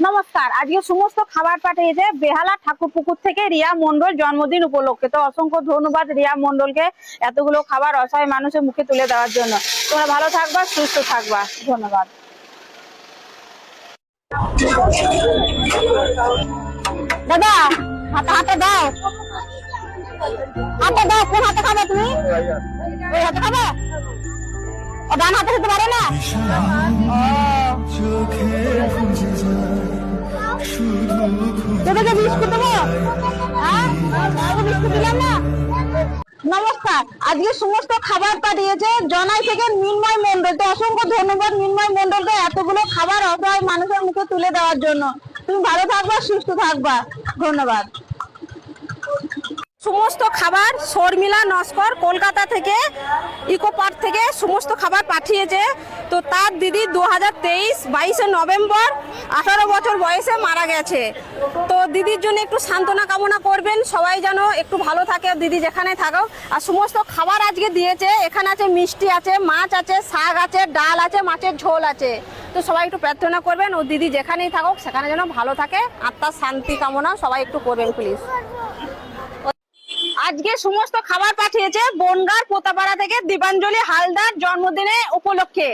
নমস্কার। আজকে সমস্ত খাবার পাঠিয়েছে বেহালা ঠাকুর পুকুর থেকে রিয়া মন্ডল জন্মদিন উপলক্ষে। তো অসংখ্য ধন্যবাদ রিয়া মন্ডলকে এতগুলো খাবার অসহায় মানুষের মুখে তুলে দেওয়ার জন্য। তোমরা ভালো থাকবা, সুস্থ থাকবা। ধন্যবাদ। দাদা, হাতে হাতে দাও। হাতে দাও, কোন হাতে খাবে তুমি? ওই হাতে খাবে? ও ডান হাতে খেতে পারে না? নমস্কার। আজকে সমস্ত খাবার পাঠিয়েছে জনাই থেকে মিনময় মন্ডল তো অসংখ্য ধন্যবাদ মিনময় মন্ডলকে এতগুলো খাবার অসহায় মানুষের মুখে তুলে দেওয়ার জন্য। তুমি ভালো থাকবা, সুস্থ থাকবা। ধন্যবাদ। সমস্ত খাবার শর্মিলা নস্কর কলকাতা থেকে, ইকো পার্ক থেকে সমস্ত খাবার পাঠিয়েছে। তো তার দিদি দু হাজার তেইশ, বাইশে নভেম্বর, আঠারো বছর বয়সে মারা গেছে। তো দিদির জন্য একটু সান্ত্বনা কামনা করবেন। সবাই যেন একটু ভালো থাকে, দিদি যেখানে থাকো আর সমস্ত খাবার আজকে দিয়েছে। এখানে আছে মিষ্টি আছে, মাছ আছে, শাক আছে, ডাল আছে, মাছের ঝোল আছে। তো সবাই একটু প্রার্থনা করবেন, ও দিদি যেখানেই থাকুক, সেখানে যেন ভালো থাকে। আত্মার শান্তি কামনা সবাই একটু করবেন প্লিজ আজকে সমস্ত খাবার পাঠিয়েছে বনগার পোতাপাড়া থেকে দীপাঞ্জলি হালদার জন্মদিনে উপলক্ষে।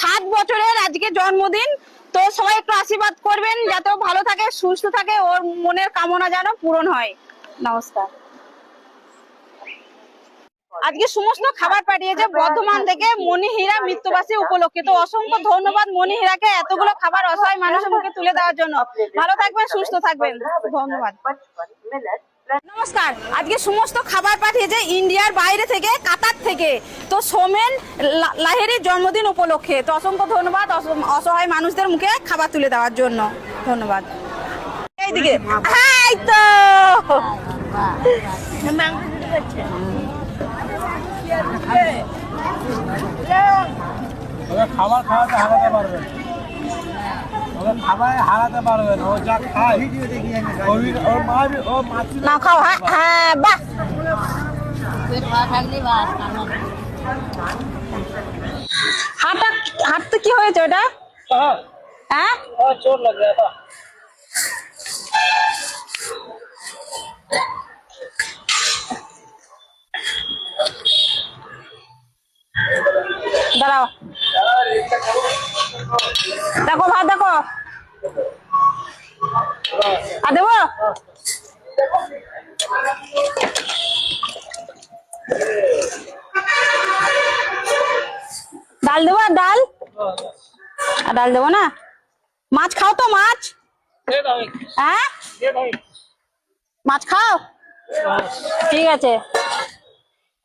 সাত বছরের আজকে জন্মদিন। তো সবাই একটু আশীর্বাদ করবেন যাতে ভালো থাকে, সুস্থ থাকে, ওর মনের কামনা যেন পূরণ হয়। নমস্কার। আজকে সমস্ত খাবার পাঠিয়েছে বর্ধমান থেকে মণিহীরা মৃত্যুবাসী উপলক্ষে। তো অসংখ্য ধন্যবাদ মণিহীরাকে এতগুলো খাবার অসহায় মানুষের মুখে তুলে দেওয়ার জন্য। ভালো থাকবেন, সুস্থ থাকবেন। ধন্যবাদ। নমস্কার। আজকে সমস্ত খাবার পাঠিয়েছে ইন্ডিয়ার বাইরে থেকে, কাতার থেকে। তো সোমেন লা- লাহিড়ির জন্মদিন উপলক্ষে। তো অসংখ্য ধন্যবাদ অসহায় মানুষদের মুখে খাবার তুলে দেওয়ার জন্য। ধন্যবাদ। এইদিকে। খাবার খাওয়াতে হারাতে পারবেন ওকে খাবার হারাতে পারবেন ও যা খায়। ওই- মা ও মাতৃ না খাও হ্যাঁ হ্যাঁ বাহ। হাতটা কি হয়েছে ওটা? হ্যাঁ? চোট লাগ দাঁড়াও। দেখো ভাত, দেখো। আর দেবো? ডাল দেবো আর ডাল? আর ডাল দেবো না? মাছ খাও তো, মাছ। হ্যাঁ? মাছ খাও? ঠিক আছে।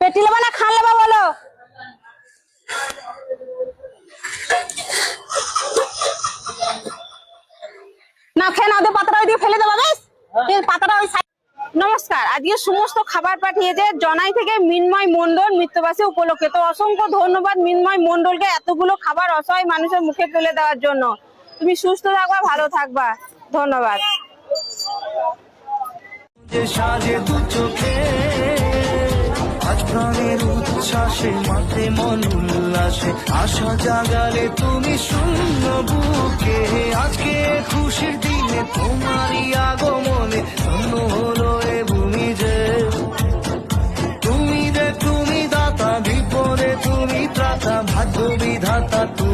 পেটি নেবা না খান নেবা বলো। না খেয়ে না ওদের পাতাটা ওইদিকে ফেলে দেবো বেশ? এই পাতাটা ওই নমস্কার আজকে সমস্ত খাবার পাঠিয়েছে জনাই থেকে মিনময় মন্ডল মৃত্যুবাসী উপলক্ষে। তো অসংখ্য ধন্যবাদ মিনময় মন্ডলকে এতগুলো খাবার অসহায় মানুষের মুখে তুলে দেওয়ার জন্য। তুমি সুস্থ থাকবা ভালো থাকবা। ধন্যবাদ। সাজে দু চোখে আজ প্রাণের উচ্ছ্বাসে মাঠে মন আকাশে আশা জাগালে তুমি শূন্য বুকে। আজকে খুশির দিনে তোমারই আগমনে ধন্য হলো এ ভূমি যে। তুমি যে, তুমি দাতা, বিপদে তুমি ত্রাতা, ভাগ্য বিধাতা তুমি